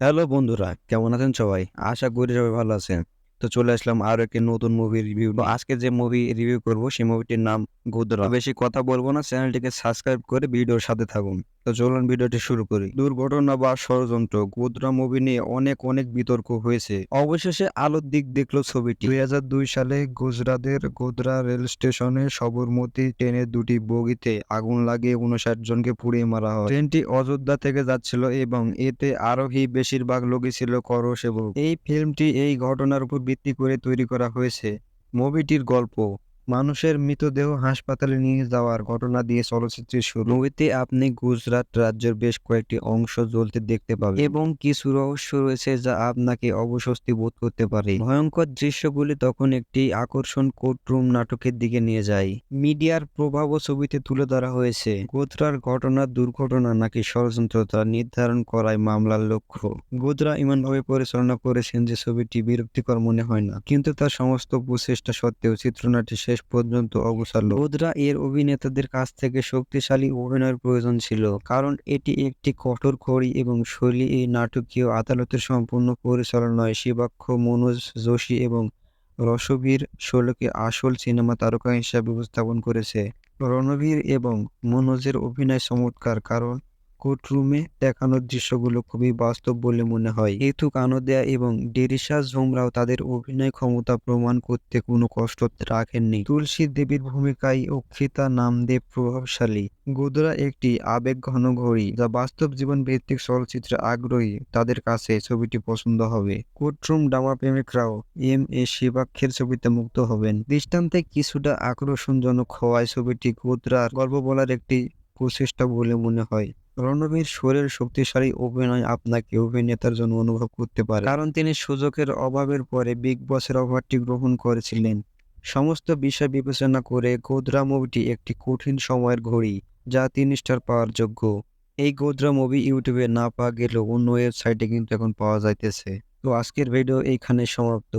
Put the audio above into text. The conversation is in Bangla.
হ্যালো বন্ধুরা, কেমন আছেন সবাই? আশা করি সবাই ভালো আছেন। তো চলে আসলাম আরও একটি নতুন মুভি রিভিউ আজকে যে মুভি রিভিউ করব, সেই মুভিটির নাম গুদরা। বেশি কথা বলব না চ্যানেলটিকে সাবস্ক্রাইব করে ভিডিওর সাথে থাকুন। তো চলুন ভিডিওটি শুরু করি। দুর্ঘটনা বা ষড়যন্ত্র গুদরা মুভি নিয়ে অনেক অনেক বিতর্ক হয়েছে। অবশেষে আলোর দিক দেখল ছবিটি। দুই হাজার দুই সালে গুজরাতের গোদরা রেল স্টেশনে সবরমতি ট্রেনের দুটি বগিতে আগুন লাগিয়ে উনষাট জনকে পুড়িয়ে মারা হয়। ট্রেনটি অযোধ্যা থেকে যাচ্ছিল এবং এতে আরোহী বেশিরভাগ লোকই ছিল করসেবক এই ফিল্মটি এই ঘটনার উপর ভিত্তি করে তৈরি করা হয়েছে। মুভিটির গল্প মানুষের মৃতদেহ হাসপাতালে নিয়ে যাওয়ার ঘটনা দিয়ে চলচ্চিত্রের শুরু মুভিতে আপনি গুজরাট রাজ্যের বেশ কয়েকটি অংশ জ্বলতে দেখতে পাবেন এবং কিছু রহস্য রয়েছে যা আপনাকে অবস্বস্তি বোধ করতে পারে। ভয়ঙ্কর দৃশ্যগুলি তখন একটি আকর্ষণ কোর্টরুম নাটকের দিকে নিয়ে যায়। মিডিয়ার প্রভাবও ছবিতে তুলে ধরা হয়েছে। গোত্রার ঘটনা, দুর্ঘটনা নাকি ষড়যন্ত্র তা নির্ধারণ করায় মামলার লক্ষ্য। গোদরা এমনভাবে পরিচালনা করেছেন যে ছবিটি বিরক্তিকর মনে হয় না, কিন্তু তার সমস্ত প্রচেষ্টা সত্ত্বেও চিত্রনাট্য শেষ পর্যন্ত অবসালো গোদরা এর অভিনেতাদের কাছ থেকে শক্তিশালী অভিনয়ের প্রয়োজন ছিল, কারণ এটি একটি কঠোর খড়ি এবং শৈলী এই নাটকীয় আদালতের সম্পূর্ণ পরিচালনায় শিবাক্ষ, মনোজ যোশী এবং রসবীর শোলকে আসল সিনেমা তারকা হিসাবে উপস্থাপন করেছে। রণবীর এবং মনোজের অভিনয় চমৎকার, কারণ কোর্টরুমে দেখানোর দৃশ্যগুলো খুবই বাস্তব বলে মনে হয়। হেতু কানোদেয়া এবং ডেরিসা ঝুমরাও তাদের অভিনয় ক্ষমতা প্রমাণ করতে কোনো কষ্ট রাখেননি। তুলসী দেবীর ভূমিকায় অক্ষিতা নামদেব প্রভাবশালী। গোদরা একটি আবেগ ঘন ঘড়ি যা বাস্তব জীবন ভিত্তিক চলচ্চিত্রে আগ্রহী তাদের কাছে ছবিটি পছন্দ হবে। কোর্টরুম ডামা প্রেমিকরাও এম এ শিবাক্ষের ছবিতে মুক্ত হবেন। দৃষ্টান্তে কিছুটা আকর্ষণজনক হওয়ায় ছবিটি গোদরার গল্প বলার একটি প্রচেষ্টা বলে মনে হয়। রণবীর শরীর শক্তিশালী অভিনয় আপনাকে অভিনেতার জন্য অনুভব করতে পারে। কারণ তিনি সুযোগের অভাবের পরে বিগ বসের অফারটি গ্রহণ করেছিলেন। সমস্ত বিষয় বিবেচনা করে গোদরা মুভিটি একটি কঠিন সময়ের ঘড়ি, যা তিন স্টার পাওয়ার যোগ্য। এই গোদরা মুভি ইউটিউবে না পাওয়া গেলেও অন্য ওয়েবসাইটে কিন্তু এখন পাওয়া যাইতেছে। তো আজকের ভিডিও এইখানে সমাপ্ত।